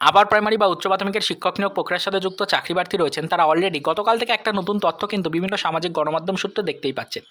আবার প্রাইমারি বা উচ্চ প্রাথমিকের শিক্ষক নিয়োগ প্রক্রিয়ার সাথে যুক্ত চাকরি প্রার্থী রয়েছেন তারা অলরেডি গতকাল থেকে একটা নতুন তথ্য কিন্তু বিভিন্ন সামাজিক গণমাধ্যম সূত্রে দেখতেই পাচ্ছেন।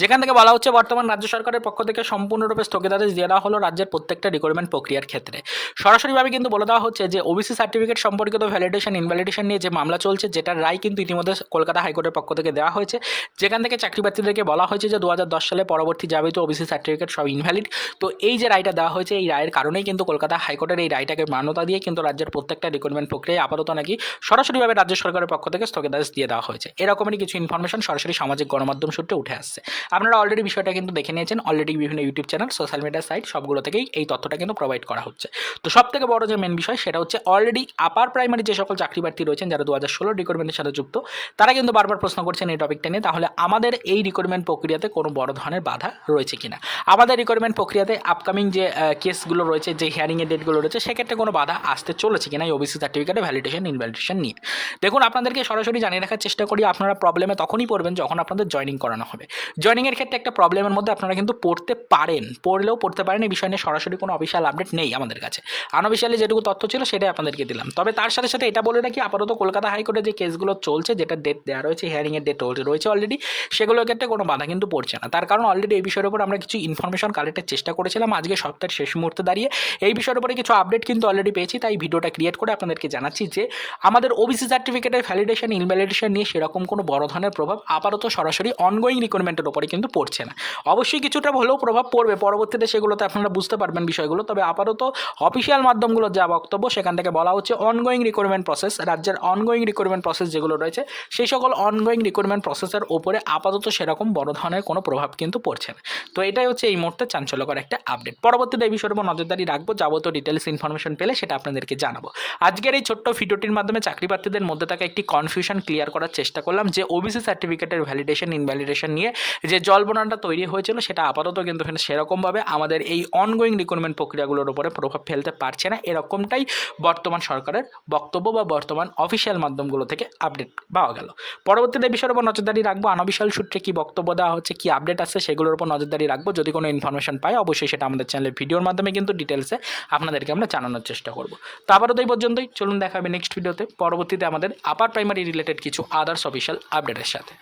যেখান থেকে বলা হচ্ছে বর্তমান রাজ্য সরকারের পক্ষ থেকে সম্পূর্ণরূপে স্থগিতাদেশ দেওয়া হলো রাজ্যের প্রত্যেকটা রিক্রুটমেন্ট প্রক্রিয়ার ক্ষেত্রে। সরাসরিভাবে কিন্তু বলে দেওয়া হচ্ছে যে ওবিসি সার্টিফিকেট সম্পর্কিত ভ্যালিডেশন ইনভ্যালিডেশন নিয়ে যে মামলা চলছে, যেটার রায় কিন্তু ইতিমধ্যে কলকাতা হাইকোর্টের পক্ষ থেকে দেওয়া হয়েছে। যেখান থেকে চাকরি প্রার্থীদেরকে বলা হয়েছে যে দু হাজার দশ সালে পরবর্তী যাবিত ওবিসি সার্টিফিকেট সব ইনভ্যালিড তো এই যে রায়টা দেওয়া হয়েছে, এই রায়ের কারণেই কিন্তু কলকাতা হাইকোর্টের এই রায়টাকে মান্যতা দিয়ে কিন্তু রাজ্যের প্রত্যেকটা রিক্রুটমেন্ট প্রক্রিয়ায় আপাতত নাকি সরাসরিভাবে রাজ্য সরকারের পক্ষ থেকে স্থগিতাদেশ দিয়ে দেওয়া হয়েছে। এরকমই কিছু ইনফরমেশন সরাসরি সামাজিক গণমাধ্যম সূত্রে উঠে আসছে। আপনারা অলরেডি বিষয়টা কিন্তু দেখে নিয়েছেন। অলরেডি বিভিন্ন YouTube channel social media site সবগুলো থেকেই এই তথ্যটা কিন্তু প্রোভাইড করা হচ্ছে। তো সব থেকে বড় যে মেন বিষয় সেটা হচ্ছে অলরেডি আপার প্রাইমারি যে সকল চাকরি প্রার্থী রয়েছেন যারা দু হাজার ষোলোর রিক্রুটমেন্টের সাথে যুক্ত, তারা কিন্তু বারবার প্রশ্ন করছেন এই টপিকটা নিয়ে, তাহলে আমাদের এই রিক্রুটমেন্ট প্রক্রিয়াতে কোনো বড় ধরনের বাধা রয়েছে কিনা? আমাদের রিক্রুটমেন্ট প্রক্রিয়াতে আপকামিং যে কেসগুলো রয়েছে, যে হিয়ারিংয়ের ডেটগুলো রয়েছে, সেক্ষেত্রে কোনো বাধা আসতে চলেছে কিনা এই ওবিসি সার্টিফিকেটে ভ্যালিডেশন ইনভ্যালিডেশন নিয়ে। দেখুন, আপনাদেরকে সরাসরি জানিয়ে রাখার চেষ্টা করি, আপনারা প্রবলেমে তখনই পড়বেন যখন আপনাদের জয়নিং করানো হবে। জয়নিংয়ের ক্ষেত্রে একটা প্রবলেমের মধ্যে আপনারা কিন্তু পড়তে পারেন, পড়লেও পড়তে পারেন, এই বিষয় নিয়ে সরাসরি কোনো অফিসিয়াল আপডেট নেই আমাদের কাছে। আনঅফিসিয়ালি যেটুকু তথ্য ছিল সেটাই আপনাদেরকে দিলাম। তবে তার সাথে সাথে এটা বলে রাখি, আপাতত কলকাতা হাইকোর্টে যে কেসগুলো চলছে, যেটা ডেট দেওয়া রয়েছে হিয়ারিংয়ের ডেট রয়েছে অলরেডি সেগুলোর ক্ষেত্রে কোনো বাধা কিন্তু পড়ছে না। তার কারণ অলরেডি এই বিষয়ের উপর আমরা কিছু ইনফরমেশন কালেক্টের চেষ্টা করেছিলাম, আজকে সপ্তাহের শেষ মুহূর্তে দাঁড়িয়ে। এই বিষয়ের উপরে কিছু আপডেট কিন্তু অলরেডি পেয়েছি, তাই ভিডিওটা ক্রিয়েট করে আপনাদেরকে জানাচ্ছি যে আমাদের ওবিসি সার্টিফিকেটের ভ্যালিডেশন ইনভ্যালিডেশন নিয়ে সেরকম কোনো বড় ধরনের প্রভাব আপাতত সরাসরি অনগোয়িং রিক্রুটমেন্টের উপরে কিন্তু পড়ছে না। অবশ্যই কিছুটা হলেও প্রভাব পড়বে। পরবর্তীতে সেগুলোতে আপনারা বুঝতে পারবেন বিষয়গুলো। তবে আপাতত অফিসিয়াল মাধ্যমগুলোর যা বক্তব্য, সেখান থেকে বলা হচ্ছে অনগোয়িং রিক্রুটমেন্ট প্রসেস রাজ্যের অনগোয়িং রিক্রুটমেন্ট প্রসেস যেগুলো রয়েছে, সেই সকল অনগোয়িং রিক্রুটমেন্ট প্রসেসের ওপরে আপাতত সেরকম বড় ধরনের কোনো প্রভাব কিন্তু পড়ছে না। তো এটাই হচ্ছে এই মুহূর্তে চাঞ্চল্যকর একটা আপডেট পরবর্তীতে এই বিষয়ের উপর নজরদারি রাখব। যাবতীয় ডিটেলস ইনফরমেশন পেলে সেটা আপনাদেরকে জানাব। আজকের এই ছোট্ট ভিডিওটির মাধ্যমে চাকরি প্রার্থীদের মধ্যে থাকা একটি কনফিউশন ক্লিয়ার করার চেষ্টা করলাম যে ওবিসি সার্টিফিকেটের ভ্যালিডেশন ইনভ্যালিডেশন নিয়ে যে জল্পনাটা তৈরি হয়েছিল সেটা আপাতত কিন্তু এখানে সেরকমভাবে আমাদের এই অনগোয়িং রিক্রুটমেন্ট প্রক্রিয়াগুলোর উপরে প্রভাব ফেলতে পারছে না। এরকমটাই বর্তমান সরকারের বক্তব্য বা বর্তমান অফিসিয়াল মাধ্যমগুলো থেকে আপডেট পাওয়া গেল। পরবর্তীতে বিষয়ের উপর নজরদারি রাখব। আনবিশাল সূত্রে কী বক্তব্য দেওয়া হচ্ছে, কী আপডেট আছে সেগুলোর উপর নজরদারি রাখব। যদি কোনো ইনফরমেশন পাই, অবশ্যই সেটা আমাদের চ্যানেলের ভিডিওর মাধ্যমে কিন্তু ডিটেলসে আপনাদেরকে আমরা জানানোর চেষ্টা করব। আবারও তাই পর্যন্তই। চলুন দেখা হবে নেক্সট ভিডিওতে পরবর্তীতে আমাদের আপার প্রাইমারি রিলেটেড কিছু আদার্স অফিসিয়াল আপডেটের সাথে।